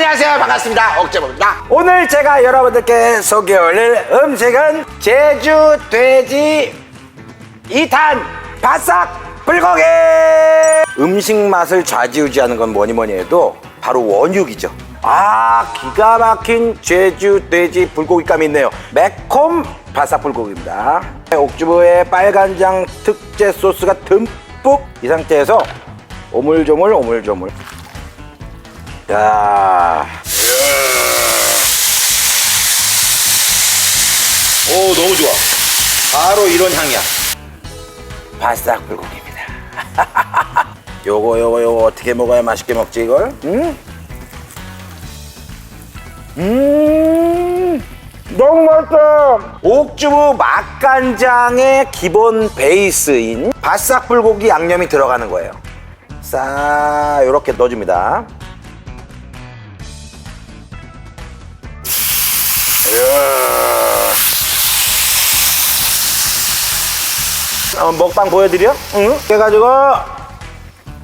안녕하세요. 반갑습니다. 옥재범입니다. 오늘 제가 여러분들께 소개해드릴 음식은 제주 돼지 2탄 바싹 불고기! 음식 맛을 좌지우지하는 건 뭐니 뭐니 해도 바로 원육이죠. 아 기가 막힌 제주 돼지 불고기감이 있네요. 매콤 바싹 불고기입니다. 옥주부의 빨간장 특제 소스가 듬뿍 이 상태에서 오물조물 오물조물 야. 오 너무 좋아. 바로 이런 향이야. 바싹 불고기입니다. 요거 요거 요거 어떻게 먹어야 맛있게 먹지 이걸? 음? 음. 너무 맛있어 옥주부 맛간장의 기본 베이스인 바싹 불고기 양념이 들어가는 거예요. 싹 요렇게 넣어줍니다 어, 먹방 보여드려? 응? 그래가지고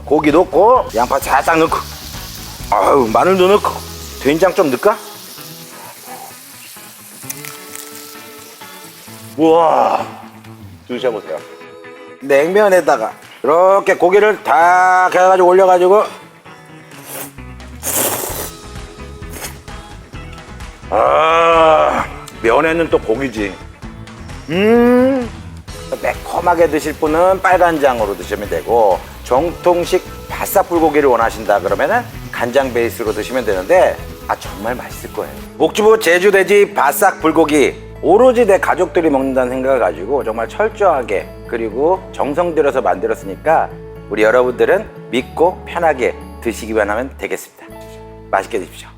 고기 넣고 양파 살짝 넣고. 아유 마늘도 넣고. 된장 좀 넣을까? 우와. 드셔보세요. 냉면에다가 이렇게 고기를 다 해가지고 올려가지고. 아 면에는 또 고기지. 음. 매콤하게 드실 분은 빨간장으로 드시면 되고 정통식 바싹 불고기를 원하신다 그러면은 간장 베이스로 드시면 되는데 아 정말 맛있을 거예요. 목주부 제주돼지 바싹 불고기. 오로지 내 가족들이 먹는다는 생각을 가지고 정말 철저하게 그리고 정성 들여서 만들었으니까 우리 여러분들은 믿고 편하게 드시기만 하면 되겠습니다. 맛있게 드십시오